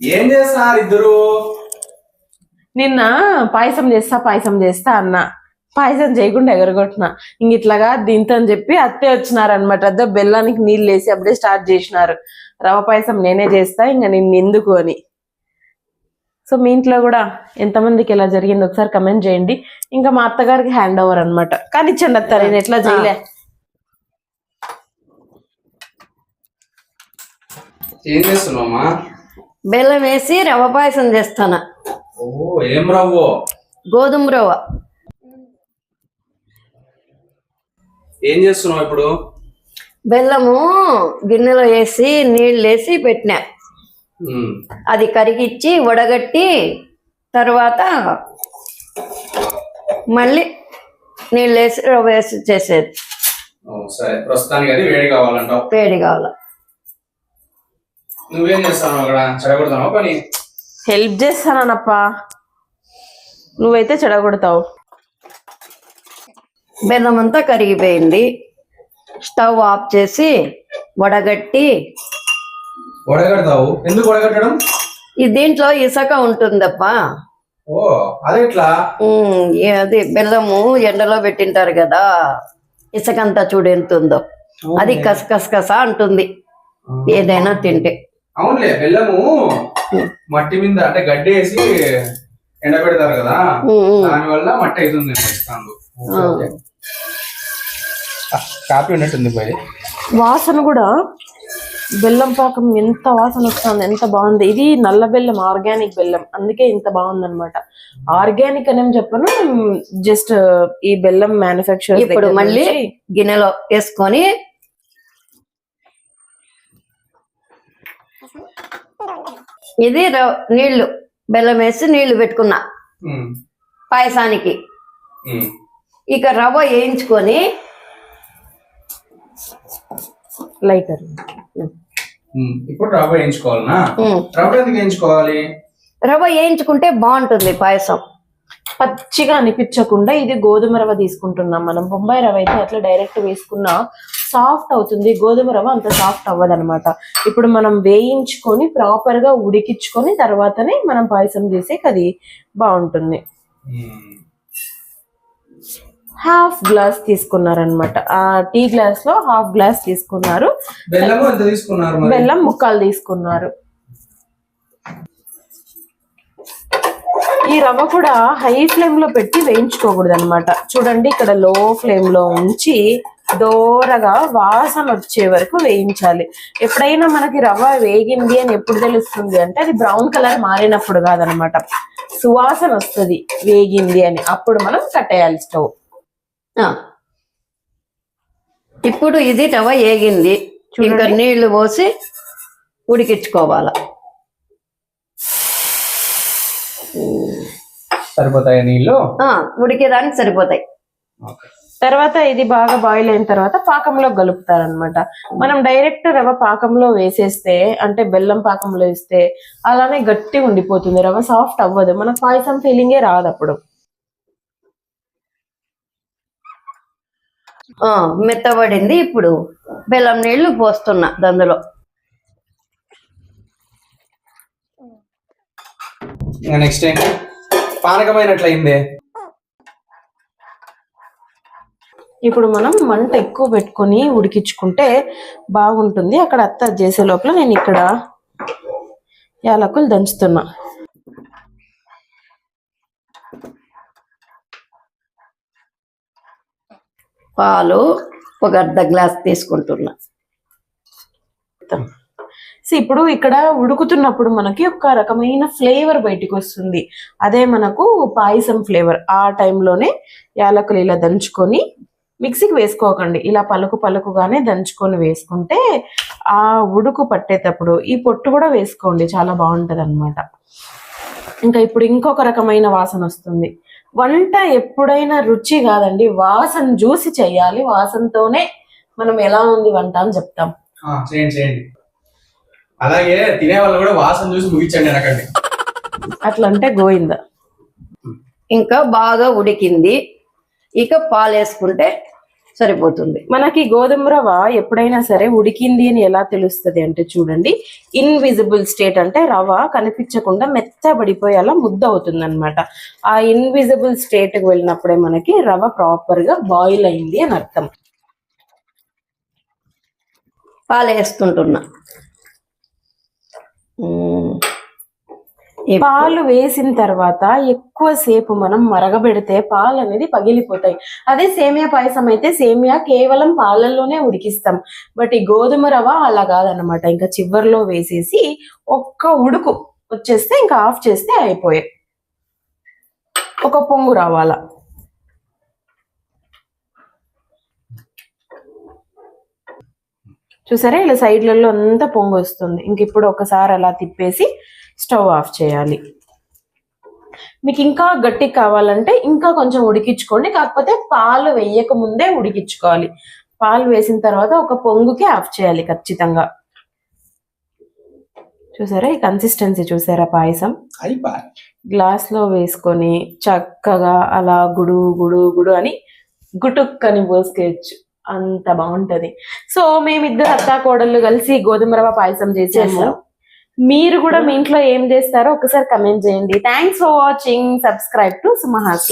ఏం చేస్తున్నారు ఇద్దరు నిన్న పాయసం చేస్తా పాయసం చేస్తా అన్న. పాయసం చేయకుండా ఎగరగొట్టిన. ఇంక ఇట్లాగా దీంతో అని చెప్పి అత్తే వచ్చినారనమాట అద్ద బెల్లానికి నీళ్ళు వేసి అప్పుడే స్టార్ట్ చేసినారు. రవ పాయసం నేనే చేస్తా ఇంకా నిన్ను ఎందుకు అని. సో మీ ఇంట్లో కూడా ఎంతమందికి ఎలా జరిగింది ఒకసారి కమెంట్ చేయండి. ఇంకా మా అత్తగారికి హ్యాండ్ ఓవర్ అనమాట కానీ ఇచ్చండి అత్త నేను ఎట్లా చేయలే. ఏం చేస్తున్నావమ్మా బెల్లం వేసి రవ్వ పాయసం చేస్తాను. ఓ ఏం రవ్వో? గోధుమ రవ్వ. ఏం చేస్తున్నావు ఇప్పుడు? బెల్లము గిన్నెలో వేసి నీళ్ళు వేసి పెట్టినా. అది కరిగిచ్చి వడగట్టి తర్వాత మళ్ళీ నీళ్ళు వేసి రవ్వ వేసి చేసేది. సరే. ప్రస్తుతానికి అది వేడి కావాలంటావు. వేడి కావాలి? నువ్వేం చేస్తావు అక్కడ చెడగొడతావా పని. హెల్ప్ చేస్తానప్ప నువ్వైతే చెడగొడతావు. బెల్లం అంతా కరిగిపోయింది. స్టవ్ ఆఫ్ చేసి వడగట్టి వడగడతావు? ఎందుకు వడగట్టడం? ఈ దీంట్లో ఇసుక ఉంటుందప్పా. ఓ అది బెల్లము ఎండలో పెట్టింటారు కదా ఇసుక అంతా చూడు ఎంత ఉందో అది కసకస అంటుంది. ఏదైనా తింటే. అవునులే బెల్లము మట్టి మీద అంటే గడ్డి వేసి ఎండబెడతారు కదా ఉమ్, ఉమ్. దాని వల్ల మట్టి అవుతుంది కాపీ ఉన్నట్టుంది పోయి. వాసన కూడా బెల్లం పాకం ఎంత వాసన వస్తుంది ఎంత బాగుంది. ఇది నల్ల బెల్లం ఆర్గానిక్ బెల్లం అందుకే ఇంత బాగుంది అనమాట ఆర్గానిక్ అని చెప్పను జస్ట్ ఈ బెల్లం మ్యానుఫ్యాక్చర్ ఇప్పుడు మళ్ళీ గిన్నెలో వేసుకొని ఇది నీళ్ళు బెల్లం వేసి నీళ్ళు పెట్టుకున్నా. పాయసానికి. ఇక రవ్వ వేయించుకొని లైటర్. ఇప్పుడు రవ్వ వేయించుకోవాలనా? ఉమ్, రవ్వ ఎందుకు వేయించుకోవాలి? రవ్వ వేయించుకుంటే బాగుంటుంది పాయసం. పచ్చిగా అనిపించకుండా ఇది గోధుమ రవ్వ తీసుకుంటున్నాం మనం. బొంబాయి రవ్వ అయితే అట్లా డైరెక్ట్ వేసుకున్నా సాఫ్ట్ అవుతుంది. గోధుమ రవ్వ అంత సాఫ్ట్ అవ్వదు అనమాట ఇప్పుడు మనం వేయించుకొని ప్రాపర్గా ఉడికించుకొని తర్వాతనే మనం పాయసం చేసే అది బాగుంటుంది. హాఫ్ గ్లాస్ తీసుకున్నారనమాట ఆ టీ గ్లాస్లో హాఫ్ గ్లాస్ తీసుకున్నారు. బెల్లం ముక్కలు తీసుకున్నారు. ఈ రవ్వ కూడా హై ఫ్లేమ్లో పెట్టి వేయించుకోకూడదు అనమాట చూడండి ఇక్కడ లో ఫ్లేమ్లో ఉంచి దోరగా వాసన వచ్చే వరకు వేయించాలి. ఎప్పుడైనా మనకి రవ్వ వేగింది అని ఎప్పుడు తెలుస్తుంది అంటే అది బ్రౌన్ కలర్ మారినప్పుడు కాదనమాట సువాసన వస్తుంది వేగింది అని. అప్పుడు మనం కట్టేయాలి స్టవ్. ఇప్పుడు ఇది రవ్వ వేగింది ఇంకా నీళ్ళు పోసి ఉడికించుకోవాల. సరిపోతాయి నీళ్ళు? ఉడికేదానికి సరిపోతాయి. తర్వాత ఇది బాగా బాయిల్ అయిన తర్వాత పాకంలో కలుపుతారనమాట మనం డైరెక్ట్ రవ్వ పాకంలో వేసేస్తే అంటే బెల్లం పాకంలో వేస్తే అలానే గట్టి ఉండిపోతుంది. రవ్వ సాఫ్ట్ అవ్వదు. మన పాయసం ఫీలింగే రాదు అప్పుడు. ఆ, మెత్తబడింది ఇప్పుడు. బెల్లం నీళ్ళు పోస్తున్నా ఇంకా నెక్స్ట్ ఏంటి పానకమైనట్లయిందే. ఇప్పుడు మనం మంట ఎక్కువ పెట్టుకొని ఉడికించుకుంటే బాగుంటుంది. అక్కడ అత్త చేసే లోపల నేను ఇక్కడ యాలకులు దంచుతున్నా. పాలు ఒక అర్ధ గ్లాస్ తీసుకుంటున్నా. సో ఇప్పుడు ఇక్కడ ఉడుకుతున్నప్పుడు మనకి ఒక రకమైన ఫ్లేవర్ బయటికి వస్తుంది. అదే మనకు పాయసం ఫ్లేవర్. ఆ టైంలోనే యాలకులు ఇలా దంచుకొని మిక్సీకి వేసుకోకండి. ఇలా పలుకు పలుకుగానే దంచుకొని వేసుకుంటే ఆ ఉడుకు పట్టేటప్పుడు ఈ పొట్టు కూడా వేసుకోండి. చాలా బాగుంటుంది అనమాట ఇంకా ఇప్పుడు ఇంకొక రకమైన వాసన వస్తుంది. వంట ఎప్పుడైనా రుచి కాదండి. వాసన చూసి చేయాలి వాసనతోనే మనం ఎలా ఉంది వంట అని చెప్తాం. చేయండి చేయండి. అలాగే తినే వాళ్ళు కూడా వాసన చూసి ముగించండి అనకండి. అట్లా అంటే గోయింద ఇంకా బాగా ఉడికింది. ఇక పాలు వేసుకుంటే సరిపోతుంది. మనకి గోధుమ రవ్వ ఎప్పుడైనా సరే ఉడికింది అని ఎలా తెలుస్తుంది అంటే చూడండి ఇన్విజిబుల్ స్టేట్ అంటే రవ్వ కనిపించకుండా మెత్తబడిపోయేలా ముద్ద అవుతుంది అనమాట ఆ ఇన్విజిబుల్ స్టేట్కి వెళ్ళినప్పుడే మనకి రవ్వ ప్రాపర్గా బాయిల్ అయింది అని అర్థం. పాలు వేస్తుంటున్నా ఉమ్. ఈ పాలు వేసిన తర్వాత ఎక్కువ సేపు మనం మరగబెడితే పాలు అనేది పగిలిపోతాయి. అదే సేమియా పాయసం అయితే సేమియా కేవలం పాలల్లోనే ఉడికిస్తాం. బట్ ఈ గోధుమ రవ్వ అలా కాదనమాట ఇంకా చివర్లో వేసేసి ఒక్క ఉడుకు వచ్చేస్తే ఇంకా ఆఫ్ చేస్తే అయిపోయాయి ఒక పొంగు రావాలా. చూసారా? ఇలా సైడ్లలో అంతా పొంగు వస్తుంది. ఇంక ఇప్పుడు ఒకసారి అలా తిప్పేసి స్టవ్ ఆఫ్ చేయాలి. మీకు ఇంకా గట్టి కావాలంటే ఇంకా కొంచెం ఉడికించుకోండి. కాకపోతే పాలు వేయక ముందే ఉడికించుకోవాలి. పాలు వేసిన తర్వాత ఒక పొంగుకి ఆఫ్ చేయాలి ఖచ్చితంగా. చూసారా? ఈ కన్సిస్టెన్సీ చూసారా పాయసం? గ్లాస్లో వేసుకొని చక్కగా అలా గుడు గుడు గుడు అని గుటుక్కని పోసుకోవచ్చు అంత బాగుంటది. సో మేమిద్దరు అత్తా కోడళ్ళు కలిసి గోధుమ రవ్వ పాయసం చేసాము చేసాం. మీరు కూడా మీ ఇంట్లో ఏం చేస్తారో ఒకసారి కమెంట్ చేయండి. Thanks for watching subscribe to Sumahas